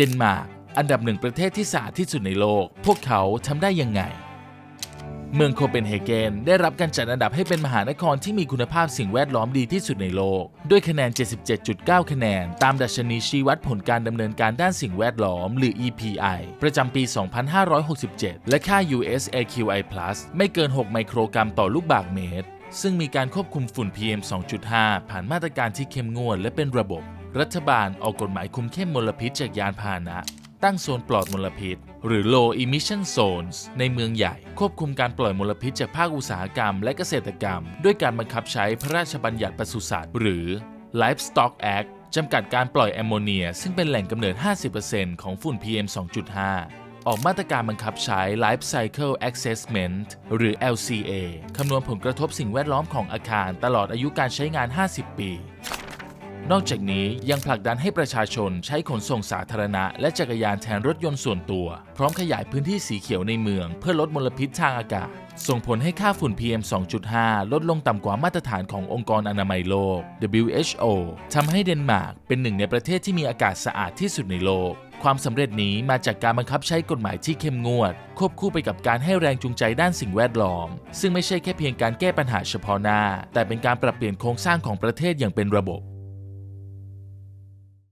เดนมาร์กอันดับหนึ่งประเทศที่สะอาดที่สุดในโลก พวกเขาทำได้ยังไง เมืองโคเปนเฮเกนได้รับการจัดอันดับให้เป็นมหานครที่มีคุณภาพสิ่งแวดล้อมดีที่สุดในโลก ด้วยคะแนน 77.9 คะแนน ตามดัชนีชี้วัดผลการดำเนินการด้านสิ่งแวดล้อม หรือ EPI ประจำปี 2567 และค่า US AQI+ ไม่เกิน 6 ไมโครกรัมต่อลูกบาศก์เมตร ซึ่งมีการควบคุมฝุ่น PM 2.5 ผ่านมาตรการที่เข้มงวดและเป็นระบบ รัฐบาลออกกฎหมายคุมเข้มมลพิษจากยานพาหนะ ตั้งโซนปลอดมลพิษ หรือ low emission zones ในเมืองใหญ่ ควบคุมการปล่อยมลพิษจากภาคอุตสาหกรรมและเกษตรกรรม ด้วยการบังคับใช้พระราชบัญญัติปศุสัตว์หรือ Livestock Act จำกัดการปล่อยแอมโมเนีย ซึ่งเป็นแหล่งกำเนิด 50%ของฝุ่น PM 2.5ออกมาตรการบังคับใช้ Life Cycle Assessment หรือ LCA คำนวณผลกระทบสิ่งแวดล้อมของอาคารตลอดอายุการใช้งาน 50 ปี นอกจากนี้ยังผลักดันให้ประชาชนใช้ขนส่งสาธารณะ และจักรยานแทนรถยนต์ส่วนตัว พร้อมขยายพื้นที่สีเขียวในเมือง เพื่อลดมลพิษทางอากาศ ส่งผลให้ค่าฝุ่น PM 2.5 ลดลงต่ำกว่ามาตรฐานขององค์กรอนามัยโลก WHO ทำให้เดนมาร์กเป็นหนึ่งในประเทศที่มีอากาศสะอาดที่สุดในโลกความสำเร็จนี้มาจากการบังคับใช้กฎหมายที่เข้มงวด ควบคู่ไปกับการให้แรงจูงใจด้านสิ่งแวดล้อม ซึ่งไม่ใช่แค่เพียงการแก้ปัญหาเฉพาะหน้า แต่เป็นการปรับเปลี่ยนโครงสร้างของประเทศอย่างเป็นระบบ